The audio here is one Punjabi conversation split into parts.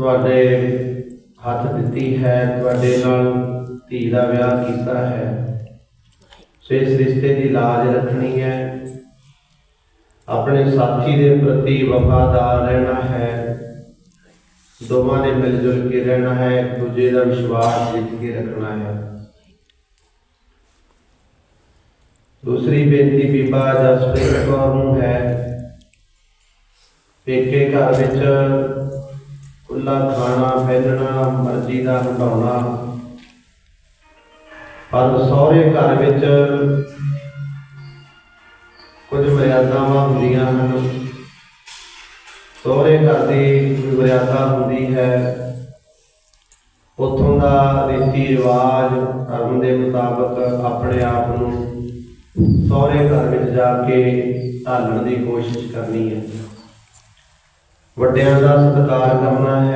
ਤੁਹਾਡੇ ਹੱਥ ਦਿੱਤੀ ਹੈ, ਤੁਹਾਡੇ ਨਾਲ ਧੀ ਦਾ ਵਿਆਹ ਕੀਤਾ ਹੈ। ਸੋ ਇਸ ਰਿਸ਼ਤੇ ਦੀ ਲਾਜ ਰੱਖਣੀ ਹੈ। ਆਪਣੇ ਸਾਥੀ ਦੇ ਪ੍ਰਤੀ ਵਫਾਦਾਰ ਰਹਿਣਾ ਹੈ। ਦੋਵਾਂ ਨੇ ਮਿਲ ਜੁਲ ਕੇ ਰਹਿਣਾ ਹੈ, ਇੱਕ ਦੂਜੇ ਦਾ ਵਿਸ਼ਵਾਸ ਜਿੱਤ ਕੇ ਰੱਖਣਾ ਹੈ। ਦੂਸਰੀ ਬੇਨਤੀ ਬੀਬਾ ਜਸਪ੍ਰੀਤ ਕੌਰ ਨੂੰ ਹੈ। ਪੇਕੇ ਘਰ ਵਿੱਚ ਖੁੱਲਾ ਖਾਣਾ ਪਹਿਨਣਾ ਮਰਜ਼ੀ ਦਾ ਹਟਾਉਣਾ ਪਰ ਸਹੁਰੇ ਘਰ ਵਿੱਚ ਕੁਝ ਮਰਿਆਦਾਵਾਂ ਹੁੰਦੀਆਂ ਹਨ। ਸਹੁਰੇ ਘਰ ਦੀ ਮਰਿਆਦਾ ਹੁੰਦੀ ਹੈ, ਉਥੋਂ ਦਾ ਰੀਤੀ ਰਿਵਾਜ, ਧਰਮ ਦੇ ਮੁਤਾਬਕ ਆਪਣੇ ਆਪ ਨੂੰ ਸਹੁਰੇ ਘਰ ਵਿੱਚ ਜਾ ਕੇ ਢਾਲਣ ਦੀ ਕੋਸ਼ਿਸ਼ ਕਰਨੀ ਹੈ। ਵੱਡਿਆਂ ਦਾ ਸਤਿਕਾਰ ਕਰਨਾ ਹੈ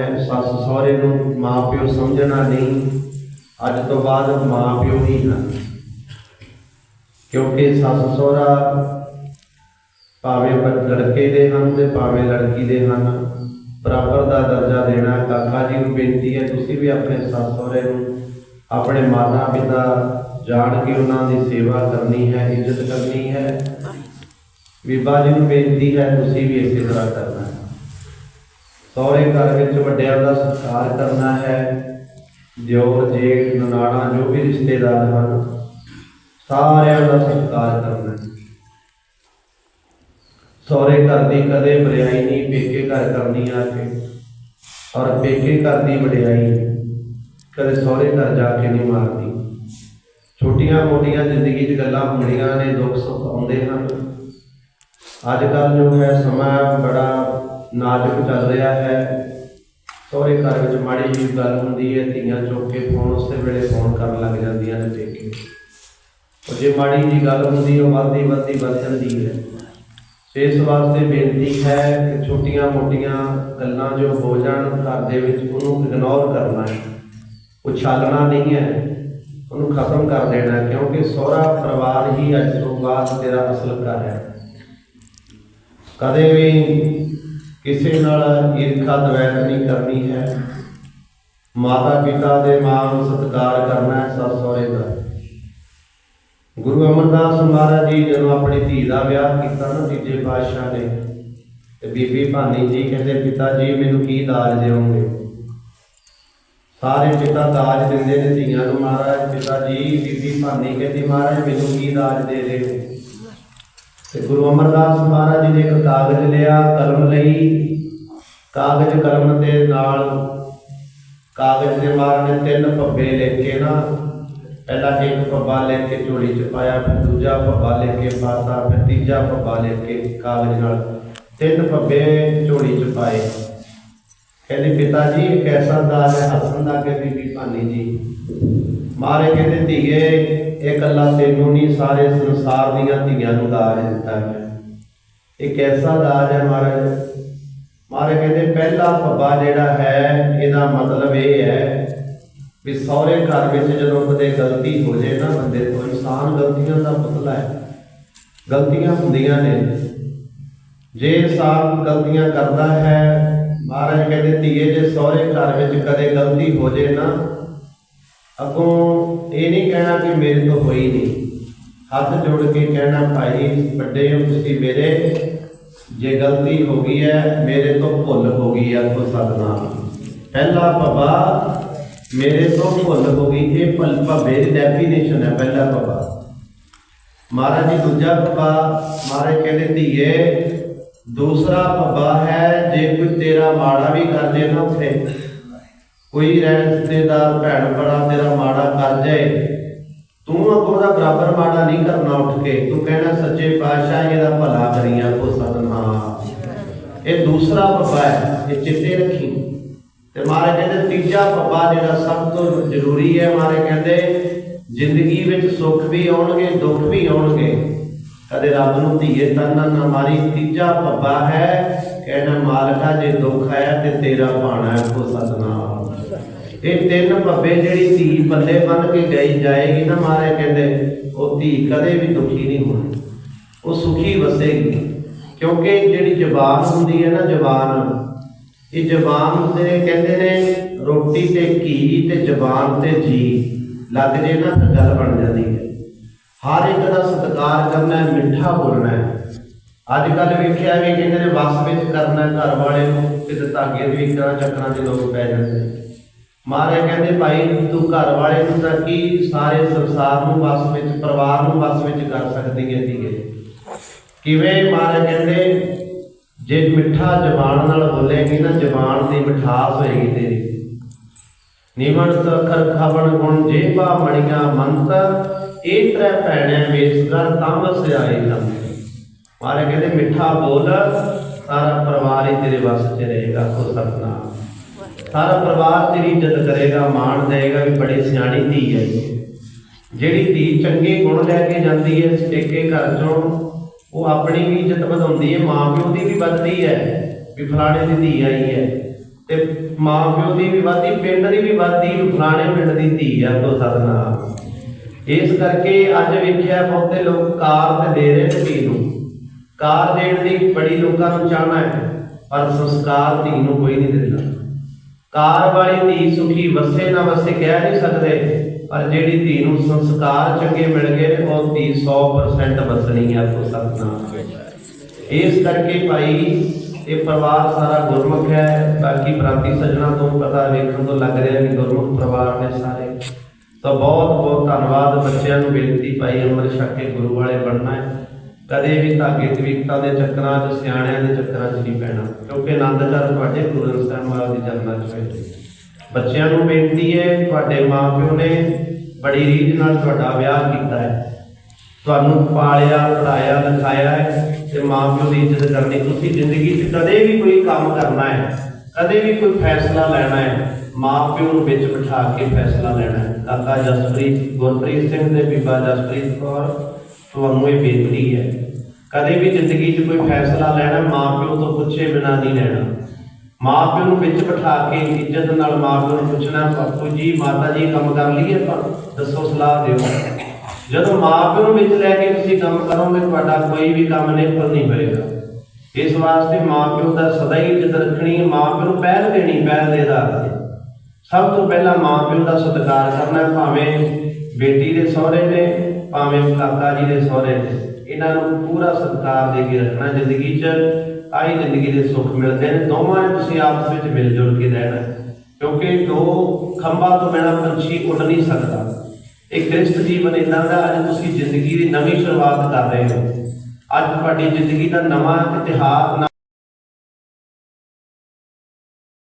ਸਹੁਰੇ ਨੂੰ ਮਾਪਿਓ ਸਮਝਣਾ ਨਹੀਂ, ਅੱਜ ਤੋਂ ਬਾਅਦ ਮਾਪਿਓ ਹੀ ਹਨ। ਕਿਉਂਕਿ ਸੱਸ ਸਹੁਰਾ ਭਾਵੇਂ ਲੜਕੇ ਦੇ ਹਨ ਤੇ ਭਾਵੇਂ ਲੜਕੀ ਦੇ ਹਨ, ਬਰਾਬਰ ਦਾ ਦਰਜਾ ਦੇਣਾ ਕਾਕਾ ਜੀ ਨੂੰ ਬੇਨਤੀ ਹੈ, ਤੁਸੀਂ ਵੀ ਆਪਣੇ ਸੱਸ ਸਹੁਰੇ ਨੂੰ ਆਪਣੇ ਮਾਤਾ ਪਿਤਾ ਜਾਣ ਕੇ ਉਹਨਾਂ ਦੀ ਸੇਵਾ ਕਰਨੀ ਹੈ, ਇੱਜ਼ਤ ਕਰਨੀ ਹੈ। ਬੀਬਾ ਜੀ ਨੂੰ ਬੇਨਤੀ ਹੈ, ਤੁਸੀਂ ਵੀ ਇਸੇ ਤਰ੍ਹਾਂ ਕਰਨਾ ਹੈ। ਸਹੁਰੇ ਘਰ ਵਿੱਚ ਵੱਡਿਆਂ ਦਾ ਸਤਿਕਾਰ ਕਰਨਾ ਹੈ। ਦਿਓਰ, ਜੇਠ, ਨਨਾਣਾ, ਜੋ ਵੀ ਰਿਸ਼ਤੇਦਾਰ ਹਨ, ਸਾਰਿਆਂ ਦਾ ਸਤਿਕਾਰ ਕਰਨਾ ਸਹੁਰੇ ਘਰ ਦੀ ਕਦੇ ਬੜਾਈ ਨਹੀਂ, ਪੇਕੇ ਘਰ ਕਰਨੀ ਆ ਕੇ ਔਰ ਪੇਕੇ ਘਰ ਦੀ ਵਡਿਆਈ ਕਦੇ ਸਹੁਰੇ ਘਰ ਜਾ ਕੇ ਨਹੀਂ ਮਾਰਦੀ। ਛੋਟੀਆਂ ਮੋਟੀਆਂ ਜ਼ਿੰਦਗੀ 'ਚ ਗੱਲਾਂ ਹੁੰਦੀਆਂ ਨੇ, ਦੁੱਖ ਸੁੱਖ ਆਉਂਦੇ ਹਨ। ਅੱਜ ਕੱਲ ਜੋ ਹੈ, ਸਮਾਂ ਬੜਾ ਨਾਜ਼ੁਕ ਚੱਲ ਰਿਹਾ ਹੈ। ਸਹੁਰੇ ਘਰ ਵਿੱਚ ਮਾੜੀ ਜਿਹੀ ਗੱਲ ਹੁੰਦੀ ਹੈ, ਧੀਆਂ ਚੁੱਕ ਕੇ ਫੋਨ ਉਸੇ ਵੇਲੇ ਫੋਨ ਕਰਨ ਲੱਗ ਜਾਂਦੀਆਂ ਨੇ ਪੇਕੇ ਉਹ ਜੇ ਮਾੜੀ ਜਿਹੀ ਗੱਲ ਹੁੰਦੀ, ਉਹ ਵੱਧਦੀ ਵੱਧਦੀ ਵੱਧ ਜਾਂਦੀ ਹੈ। ਇਸ ਵਾਸਤੇ ਬੇਨਤੀ ਹੈ ਕਿ ਛੋਟੀਆਂ ਮੋਟੀਆਂ ਗੱਲਾਂ ਜੋ ਹੋ ਜਾਣ, ਘਰ ਦੇ ਵਿੱਚ ਉਹਨੂੰ ਇਗਨੋਰ ਕਰਨਾ ਹੈ। ਉਛਾਲਣਾ ਨਹੀਂ ਹੈ। ਉਹਨੂੰ ਖਤਮ ਕਰ ਦੇਣਾ ਕਿਉਂਕਿ ਸਹੁਰਾ ਪਰਿਵਾਰ ਹੀ ਅੱਜ ਤੋਂ ਬਾਅਦ ਤੇਰਾ ਅਸਲ ਘਰ ਹੈ। ਕਦੇ ਵੀ ਕਿਸੇ ਨਾਲ ਈਰਖਾ ਦਵੈਤ ਨਹੀਂ ਕਰਨੀ ਹੈ। ਮਾਤਾ ਪਿਤਾ ਦੇ ਮਾਣ ਸਤਿਕਾਰ ਕਰਨਾ ਹੈ ਸੱਸ ਸਹੁਰੇ ਦਾ। ਗੁਰੂ ਅਮਰਦਾਸ ਮਹਾਰਾਜ ਜੀ ਜਦੋਂ ਆਪਣੀ ਧੀ ਦਾ ਵਿਆਹ ਕੀਤਾ ਨਾ ਤੀਜੇ ਪਾਤਸ਼ਾਹ ਨੇ, ਤੇ ਬੀਬੀ ਭਾਨੀ ਜੀ ਕਹਿੰਦੇ, ਪਿਤਾ ਜੀ, ਮੈਨੂੰ ਕੀ ਦਾਜ ਦਿਓਗੇ? ਸਾਰੇ ਪਿਤਾ ਦਾਜ ਦਿੰਦੇ ਨੇ ਧੀਆਂ ਨੂੰ ਮਹਾਰਾਜ। ਪਿਤਾ ਜੀ, ਬੀਬੀ ਭਾਨੀ ਕਹਿੰਦੀ, ਮਹਾਰਾਜ, ਮੈਨੂੰ ਕੀ ਦਾਜ ਦੇ ਰਹੇ ਤੇ ਗੁਰੂ ਅਮਰਦਾਸ ਮਹਾਰਾਜ ਜੀ ਨੇ ਇੱਕ ਕਾਗਜ਼ ਲਿਆ ਕਲਮ ਲਈ। ਕਾਗਜ਼ ਕਲਮ ਦੇ ਨਾਲ ਕਾਗਜ਼ ਦੇ ਮਾਰਨੇ ਤਿੰਨ ਪੱਬੇ ਲੈ ਕੇ ਨਾ, ਪਹਿਲਾ ਇੱਕ ਪੱਬਾ ਲੈ ਕੇ ਝੋਲੀ ਚ ਪਾਇਆ, ਫਿਰ ਦੂਜਾ ਪੱਬਾ ਲੈ ਕੇ ਪਾਤਾ, ਫਿਰ ਤੀਜਾ ਪੱਬਾ ਲੈ ਕੇ ਕਾਗਜ਼ ਨਾਲ ਤਿੰਨ ਪੱਬੇ ਝੋਲੀ ਚ ਪਾਏ। ਕਹਿੰਦੇ ਪਿਤਾ ਜੀ ਇਹ ਕੈਸਾ ਦਾਜ ਹੈ ਹੱਸਣ ਦਾ ਕਿ ਬੀਬੀ ਭਾਨੀ ਜੀ। ਮਾਰੇ ਕਹਿੰਦੇ, ਧੀਏ, ਇਹ ਕੱਲਾ ਤੈਨੂੰ ਨਹੀਂ, ਸਾਰੇ ਸੰਸਾਰ ਦੀਆਂ ਧੀਆਂ ਨੂੰ ਦਾਜ ਦਿੱਤਾ ਹੈ ਇਹ ਕੈਸਾ ਦਾਜ ਹੈ ਮਹਾਰਾਜ? ਮਾਰੇ ਕਹਿੰਦੇ, ਪਹਿਲਾ ਪੱਬਾ ਜਿਹੜਾ ਹੈ, ਇਹਦਾ ਮਤਲਬ ਇਹ ਹੈ ਵੀ ਸਹੁਰੇ ਘਰ ਵਿੱਚ ਜਦੋਂ ਕਦੇ ਗਲਤੀ ਹੋ ਜੇ ਨਾ ਬੰਦੇ ਤੋਂ, ਇਨਸਾਨ ਗਲਤੀਆਂ ਦਾ ਪੁਤਲਾ ਹੈ। ਗਲਤੀਆਂ ਹੁੰਦੀਆਂ ਨੇ। ਜੇ ਇਨਸਾਨ ਗਲਤੀਆਂ ਕਰਦਾ ਹੈ, ਮਹਾਰਾਜ ਕਹਿੰਦੇ, ਧੀਏ, ਜੇ ਸਹੁਰੇ ਘਰ ਵਿੱਚ ਕਦੇ ਗਲਤੀ ਹੋ ਜੇ ਨਾ ਅੱਗੋਂ ਇਹ ਨਹੀਂ ਕਹਿਣਾ ਕਿ ਮੇਰੇ ਤੋਂ ਹੋਈ ਨਹੀਂ। ਹੱਥ ਜੋੜ ਕੇ ਕਹਿਣਾ, ਭਾਈ, ਵੱਡੇ ਹੋ ਤੁਸੀਂ ਮੇਰੇ। ਜੇ ਗਲਤੀ ਹੋ ਗਈ ਹੈ, ਮੇਰੇ ਤੋਂ ਭੁੱਲ ਹੋ ਗਈ ਹੈ ਕੋ ਸਤਨਾਮ। ਪਹਿਲਾ ਪੱਬਾ ਮੇਰੇ ਤੋਂ ਭੁੱਲ ਹੋ ਗਈ। ਇਹ ਭੁੱਲ, ਭੱਬੇ ਦੀ ਡੈਫੀਨੇਸ਼ਨ ਹੈ ਪਹਿਲਾ ਪੱਬਾ ਮਹਾਰਾਜ ਜੀ, ਦੂਜਾ ਪੱਬਾ ਮਹਾਰਾਜ ਕਹਿੰਦੇ, ਧੀਏ, ਦੂਸਰਾ ਪੱਬਾ ਹੈ, ਜੇ ਕੋਈ ਤੇਰਾ ਮਾੜਾ ਵੀ ਕਰ ਜੇ ਨਾ ਉੱਥੇ। ਕੋਈ ਰਿਸ਼ਤੇਦਾਰ, ਭੈਣ ਭਰਾ, ਤੇਰਾ ਮਾੜਾ ਕਰ ਜਾਏ। ਤੂੰ ਅੱਗੋਂ ਦਾ ਬਰਾਬਰ ਮਾੜਾ ਨਹੀਂ ਕਰਨਾ ਉੱਠ ਕੇ। ਤੂੰ ਕਹਿਣਾ, ਸੱਚੇ ਪਾਤਸ਼ਾਹ, ਇਹਦਾ ਭਲਾ ਕਰੀਆਂ ਕੋ ਸਤਨਾਮ। ਇਹ ਦੂਸਰਾ ਪੱਬਾ ਹੈ, ਇਹ ਚਿੱਤੇ ਰੱਖੀ। ਤੇ ਮਾਰੇ ਕਹਿੰਦੇ, ਤੀਜਾ ਪੱਬਾ ਜਿਹੜਾ ਸਭ ਤੋਂ ਜ਼ਰੂਰੀ ਹੈ ਮਾਰੇ ਕਹਿੰਦੇ, ਜ਼ਿੰਦਗੀ ਵਿੱਚ ਸੁੱਖ ਵੀ ਆਉਣਗੇ, ਦੁੱਖ ਵੀ ਆਉਣਗੇ। ਕਦੇ ਰੱਬ ਨੂੰ ਧੀਏ ਤਨ ਨਾ ਮਾਰੀ। ਤੀਜਾ ਪੱਬਾ ਹੈ, ਕਹਿਣਾ, ਮਾਲਕਾ, ਜੇ ਦੁੱਖ ਆਇਆ ਤੇ ਤੇਰਾ ਭਾਣਾ ਕੋ ਸਤਨਾਮ। ਇਹ ਤਿੰਨ ਪੱਬੇ ਜਿਹੜੀ ਧੀ ਬੱਲੇ ਬਣ ਕੇ ਗਈ ਜਾਏਗੀ ਨਾ ਮਾਰੇ ਕਹਿੰਦੇ, ਉਹ ਧੀ ਕਦੇ ਵੀ ਦੁਖੀ ਨਹੀਂ ਹੋਣੀ। ਉਹ ਸੁਖੀ ਵਸੇਗੀ। ਕਿਉਂਕਿ ਜਿਹੜੀ ਜ਼ਬਾਨ ਹੁੰਦੀ ਹੈ ਨਾ ਜ਼ਬਾਨ, ਇਹ ਜ਼ਬਾਨ ਦੇ ਕਹਿੰਦੇ ਨੇ ਰੋਟੀ ਤੇ ਘੀ ਤੇ ਜ਼ਬਾਨ ਤੇ ਜੀ, ਲੱਗ ਜੇ ਨਾ ਤਾਂ ਗੱਲ ਬਣ ਜਾਂਦੀ ਹੈ। ਹਰ ਇੱਕ ਦਾ ਸਤਿਕਾਰ ਕਰਨਾ ਹੈ, ਮਿੱਠਾ ਬੋਲਣਾ ਹੈ। ਅੱਜ ਕੱਲ ਵੇਖਿਆ ਵੀ ਕਹਿੰਦੇ ਨੇ ਵਸ ਵਿੱਚ ਕਰਨਾ ਘਰ ਵਾਲੇ ਨੂੰ, ਕਿਤੇ ਧਾਗੇ ਦੇ ਵੀ ਕਰਾਂ ਚੱਕਰਾਂ ਦੇ ਲੋਕ ਪੈ ਜਾਂਦੇ ਨੇ। ਮਹਾਰਾਜ ਕਹਿੰਦੇ ਭਾਈ, ਤੂੰ ਘਰ ਵਾਲੇ ਨੂੰ ਤਾਂ ਕੀ ਸਾਰੇ ਸੰਸਾਰ ਨੂੰ ਵਸ ਵਿੱਚ, ਪਰਿਵਾਰ ਨੂੰ ਵਸ ਵਿੱਚ ਕਰ ਸਕਦੀ ਹੈ ਧੀਏ? ਕਿਵੇਂ? ਮਹਾਰਾਜ ਕਹਿੰਦੇ, ਜੇ ਮਿੱਠਾ ਜ਼ਬਾਨ ਨਾਲ ਬੋਲੇਗੀ ਨਾ ਜ਼ਬਾਨ ਦੀ ਮਿਠਾਸ ਹੋਏਗੀ ਤੇਰੀ। ਨਿਮਣ ਸਖਰ ਖਵਣ ਗੁਣ ਜੇਬਾ ਮਣੀਆਂ ਮੰਤ, ਇਹ ਤਰੇ ਭੈਣੈ ਵੇਸਗਰ ਤਮ ਸਿਆਈ ਤਮ। ਮਾਰੇ ਕਹਿੰਦੇ, ਮਿੱਠਾ ਬੋਲ, ਸਾਰਾ ਪਰਿਵਾਰ ਹੀ ਤੇਰੇ ਵੱਸ 'ਚ ਰਹੇਗਾ, ਕੋ ਸਤਨਾਮ। ਸਾਰਾ ਪਰਿਵਾਰ ਤੇਰੀ ਇੱਜ਼ਤ ਕਰੇਗਾ, ਮਾਣ ਦੇਗਾ ਵੀ ਬੜੀ ਸਿਆਣੀ ਧੀ ਹੈ ਜਿਹੜੀ ਧੀ ਚੰਗੇ ਗੁਣ ਲੈ ਕੇ ਜਾਂਦੀ ਹੈ ਸਟੇਕੇ ਘਰ ਚੋਂ, ਉਹ ਆਪਣੀ ਵੀ ਇੱਜ਼ਤ ਵਧਾਉਂਦੀ ਹੈ ਮਾਂ ਪਿਓ ਦੀ ਵੀ ਵੱਧਦੀ ਹੈ ਵੀ ਫਲਾਣੇ ਦੀ ਧੀ ਆਈ ਹੈ। ਤੇ ਮਾਂ ਪਿਓ ਦੀ ਵੀ ਵੱਧਦੀ, ਪਿੰਡ ਦੀ ਵੀ ਵੱਧਦੀ ਫਲਾਣੇ ਪਿੰਡ ਦੀ ਧੀ ਆ ਕੋ ਸਤਨਾਮ। ਇਸ ਕਰਕੇ ਅੱਜ ਵੇਖਿਆ ਬਹੁਤੇ ਲੋਕ ਕਾਰ ਤੇ ਦੇ ਰਹੇ ਨੇ ਧੀ ਨੂੰ। ਕਾਰ ਦੇਣ ਦੀ ਬੜੀ ਲੋਕਾਂ ਨੂੰ ਚਾਹਨਾ ਹੈ, ਪਰ ਸੰਸਕਾਰ ਧੀ ਨੂੰ ਕੋਈ ਨਹੀਂ ਦਿੰਦਾ। ਕਾਰ ਵਾਲੀ ਧੀ ਸੁਖੀ ਵਸੇ ਨਾ ਵਸੇ ਕਹਿ ਨਹੀਂ ਸਕਦੇ ਪਰ ਜਿਹੜੀ ਧੀ ਨੂੰ ਸੰਸਕਾਰ ਚੰਗੇ ਮਿਲ ਗਏ ਨੇ, ਉਹ ਧੀ 100% ਵਸਣੀ ਹੈ ਕੋ ਸਤਨਾਮ ਇਸ ਕਰਕੇ ਭਾਈ ਇਹ ਪਰਿਵਾਰ ਸਾਰਾ ਗੁਰਮੁਖ ਹੈ ਬਾਕੀ ਪ੍ਰਾਂਤੀ ਸੱਜਣਾ ਤੋਂ ਪਤਾ ਵੇਖਣ ਤੋਂ ਲੱਗ ਰਿਹਾ ਵੀ ਗੁਰਮੁਖ ਪਰਿਵਾਰ ਨੇ ਸਾਰੇ। ਤਾਂ ਬਹੁਤ ਬਹੁਤ ਧੰਨਵਾਦ ਬੱਚਿਆਂ ਨੂੰ ਬੇਨਤੀ ਭਾਈ ਅੰਮ੍ਰਿਤ ਛਕ ਕੇ ਗੁਰੂ ਵਾਲੇ ਬਣਨਾ ਹੈ। ਕਦੇ ਵੀ ਧਾਗੇ ਕਵਿਤਾ ਦੇ ਚੱਕਰਾਂ 'ਚ, ਸਿਆਣਿਆਂ ਦੇ ਚੱਕਰਾਂ 'ਚ ਨਹੀਂ ਪੈਣਾ। ਕਿਉਂਕਿ ਆਨੰਦ ਘਰ ਤੁਹਾਡੇ ਗੁਰੂ ਗ੍ਰੰਥ ਸਾਹਿਬ ਮਹਾਰਾਜ ਦੀ ਚਰਨਾਂ 'ਚ ਹੋਏ। ਬੱਚਿਆਂ ਨੂੰ ਬੇਨਤੀ ਹੈ, ਤੁਹਾਡੇ ਮਾਪਿਓ ਨੇ ਬੜੀ ਰੀਝ ਨਾਲ ਤੁਹਾਡਾ ਵਿਆਹ ਕੀਤਾ ਹੈ। ਤੁਹਾਨੂੰ ਪਾਲਿਆ ਪੜਾਇਆ ਲਿਖਾਇਆ ਹੈ ਤੇ ਮਾਪਿਓ ਦੀ ਇੱਜ਼ਤ ਕਰਨੀ ਤੁਸੀਂ ਜ਼ਿੰਦਗੀ 'ਚ ਕਦੇ ਵੀ ਕੋਈ ਕੰਮ ਕਰਨਾ ਹੈ, ਕਦੇ ਵੀ ਕੋਈ ਫੈਸਲਾ ਲੈਣਾ ਹੈ, ਮਾਪਿਓ ਨੂੰ ਵਿੱਚ ਬਿਠਾ ਕੇ ਫੈਸਲਾ ਲੈਣਾ ਹੈ। ਕਾਕਾ ਜਸਪ੍ਰੀਤ, ਗੁਰਪ੍ਰੀਤ ਸਿੰਘ ਦੇ ਬੀਬਾ ਜਸਪ੍ਰੀਤ ਕੌਰ ਤੁਹਾਨੂੰ ਇਹ ਬੇਨਤੀ ਹੈ। ਕਦੇ ਵੀ ਜ਼ਿੰਦਗੀ 'ਚ ਕੋਈ ਫੈਸਲਾ ਲੈਣਾ, ਮਾਪਿਓ ਤੋਂ ਪੁੱਛੇ ਬਿਨਾਂ ਨਹੀਂ ਲੈਣਾ। ਮਾਪਿਓ ਨੂੰ ਵਿੱਚ ਬਿਠਾ ਕੇ ਇੱਜ਼ਤ ਨਾਲ ਮਾਪਿਓ ਨੂੰ ਪੁੱਛਣਾ, ਬਾਪੂ ਜੀ, ਮਾਤਾ ਜੀ, ਕੰਮ ਕਰ ਲਈਏ ਆਪਾਂ? ਦੱਸੋ, ਸਲਾਹ ਦਿਓ। ਜਦੋਂ ਮਾਪਿਓ ਨੂੰ ਵਿੱਚ ਲੈ ਕੇ ਤੁਸੀਂ ਕੰਮ ਕਰੋਗੇ, ਤੁਹਾਡਾ ਕੋਈ ਵੀ ਕੰਮ ਨਿਫਲ ਨਹੀਂ ਹੋਏਗਾ। ਇਸ ਵਾਸਤੇ ਮਾਪਿਓ ਦਾ ਸਦਾ ਹੀ ਇੱਜ਼ਤ ਰੱਖਣੀ ਹੈ। ਮਾਪਿਓ ਨੂੰ ਪਹਿਲ ਦੇਣੀ, ਪਹਿਲ ਦੇ ਆਧਾਰ ਤੇ। ਸਭ ਤੋਂ ਪਹਿਲਾਂ ਮਾਪਿਓ ਦਾ ਸਤਿਕਾਰ ਕਰਨਾ, ਭਾਵੇਂ ਬੇਟੀ ਦੇ ਸਹੁਰੇ ਨੇ ਭਾਵੇਂ ਕਾਕਾ ਜੀ ਦੇ ਸਹੁਰੇ ਨੇ ਇਹਨਾਂ ਨੂੰ ਪੂਰਾ ਸਤਿਕਾਰ ਦੇ ਕੇ ਰੱਖਣਾ ਜ਼ਿੰਦਗੀ 'ਚ ਆਈ ਜ਼ਿੰਦਗੀ ਦੇ ਸੁੱਖ ਮਿਲਦੇ ਨੇ। ਦੋਵਾਂ ਨੇ ਤੁਸੀਂ ਆਪਸ ਵਿੱਚ ਮਿਲ ਜੁਲ ਕੇ ਰਹਿਣਾ। ਕਿਉਂਕਿ ਦੋ ਖੰਭਾਂ ਤੋਂ ਬਿਨਾਂ ਪੰਛੀ ਉੱਡ ਨਹੀਂ ਸਕਦਾ। ਇਹ ਗ੍ਰਸਥ ਜੀਵਨ ਇਦਾਂ ਦਾ ਅੱਜ ਤੁਸੀਂ ਜ਼ਿੰਦਗੀ ਦੀ ਨਵੀਂ ਸ਼ੁਰੂਆਤ ਕਰ ਰਹੇ ਹੋ। ਅੱਜ ਤੁਹਾਡੀ ਜ਼ਿੰਦਗੀ ਦਾ ਨਵਾਂ ਇਤਿਹਾਸ